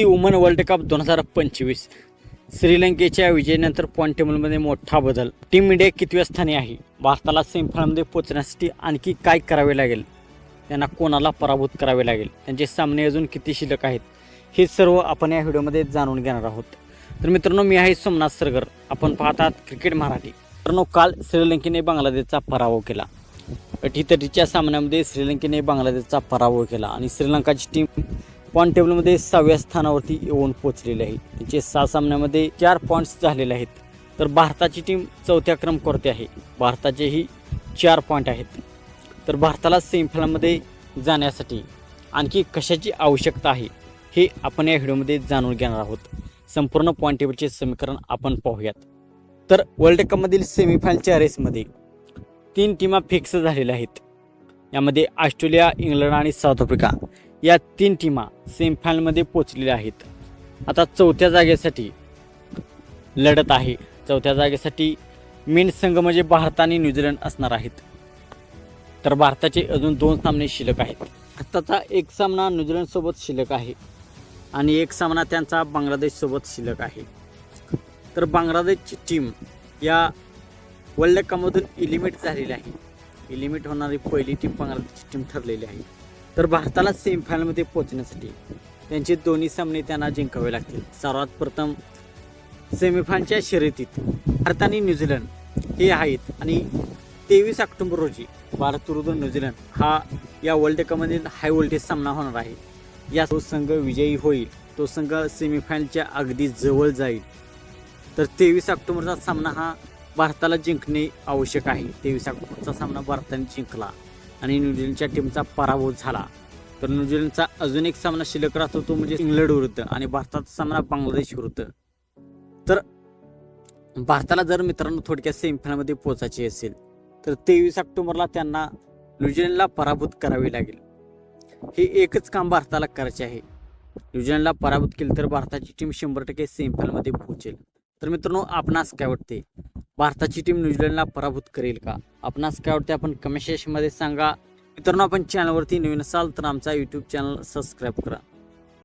ती woman world cup दोन हजार पंचवीस. श्रीलंकेच्या विजयानंतर पॉईंट टेबलमध्ये मोठा बदल. टीम इंडिया कितव्या स्थानी आहे? भारताला सेमीफायनलमध्ये पोहोचण्यासाठी आणखी काय करावे लागेल? त्यांना कोणाला पराभूत करावे लागेल? त्यांचे सामने अजून किती शिल्लक आहेत? हे सर्व आपण या व्हिडिओमध्ये जाणून घेणार आहोत. तर मित्रांनो मी आहे सोमनाथ सरगर. आपण पाहतात क्रिकेट मराठी. मित्रांनो काल श्रीलंकेने बांगलादेशचा पराभव केला. अटीतटीच्या सामन्यामध्ये श्रीलंकेने बांगलादेशचा पराभव केला आणि श्रीलंकाची टीम पॉईंट टेबलमध्ये सहाव्या स्थानावरती येऊन पोचलेले आहे त्यांचे सहा सामन्यामध्ये चार पॉईंट्स झालेले आहेत. तर भारताची टीम चौथ्या क्रमांकावरती आहे. भारताचेही चार पॉईंट आहेत. तर भारताला सेमीफायनलमध्ये जाण्यासाठी आणखी कशाची आवश्यकता आहे हे आपण या व्हिडिओमध्ये जाणून घेणार आहोत. संपूर्ण पॉईंट टेबलचे समीकरण आपण पाहूयात. तर वर्ल्ड कपमधील सेमीफायनलच्या रेसमध्ये तीन टीमा फिक्स झालेल्या आहेत. यामध्ये ऑस्ट्रेलिया इंग्लंड आणि साऊथ आफ्रिका. या तीन टीमा सेमीफायनलमध्ये पोचलेल्या आहेत. आता चौथ्या जागेसाठी लढत आहे. चौथ्या जागेसाठी मेन संघ म्हणजे भारत आणि न्यूझीलंड असणार आहेत. तर भारताचे अजून दोन सामने शिल्लक आहेत. भारताचा एक सामना न्यूझीलंडसोबत शिल्लक आहे. आणि एक सामना त्यांचा बांगलादेशसोबत शिल्लक आहे. तर बांगलादेशची टीम या वर्ल्ड कपमधून इलिमिट झालेली आहे. इलिमिट होणारी पहिली टीम बांगलादेशची टीम ठरलेली आहे. तर भारताला सेमीफायनलमध्ये पोहोचण्यासाठी त्यांचे दोन्ही सामने त्यांना जिंकावे लागतील. सर्वात प्रथम सेमीफायनलच्या शर्यतीत भारत आणि न्यूझीलंड हे आहेत आणि तेवीस ऑक्टोबर रोजी भारत विरुद्ध न्यूझीलंड हा या वर्ल्ड कपमधील हाय व्होल्टेज सामना होणार आहे. या तो संघ विजयी होईल तो संघ सेमीफायनलच्या अगदी जवळ जाईल. तर तेवीस ऑक्टोबरचा सामना हा भारताला जिंकणे आवश्यक आहे. तेवीस ऑक्टोबरचा सामना भारताने जिंकला. आणि न्यूझीलंडच्या टीमचा पराभव झाला. तर न्यूझीलंडचा अजून एक सामना शिल्लक राहतो तो म्हणजे इंग्लंड विरुद्ध आणि भारताचा सामना बांगलादेश विरुद्ध. तर भारताला जर मित्रांनो थोडक्यात सेमीफायनलमध्ये पोहोचायची असेल तर तेवीस ऑक्टोबरला त्यांना न्यूझीलंडला पराभूत करावे लागेल. हे एकच काम भारताला करायचे आहे. न्यूझीलंडला पराभूत केलं तर भारताची टीम शंभर टक्के सेमीफायनलमध्ये पोहोचेल. तर मित्रांनो आपणास काय वाटते? भारताची टीम न्यूझीलंडला पराभूत करेल का? आपणास काय वाटते आपण कमेंट सेक्शनमध्ये सांगा. मित्रांनो आपण चॅनलवरती नवीन असाल तर आमचा यूट्यूब चॅनल सबस्क्राईब करा.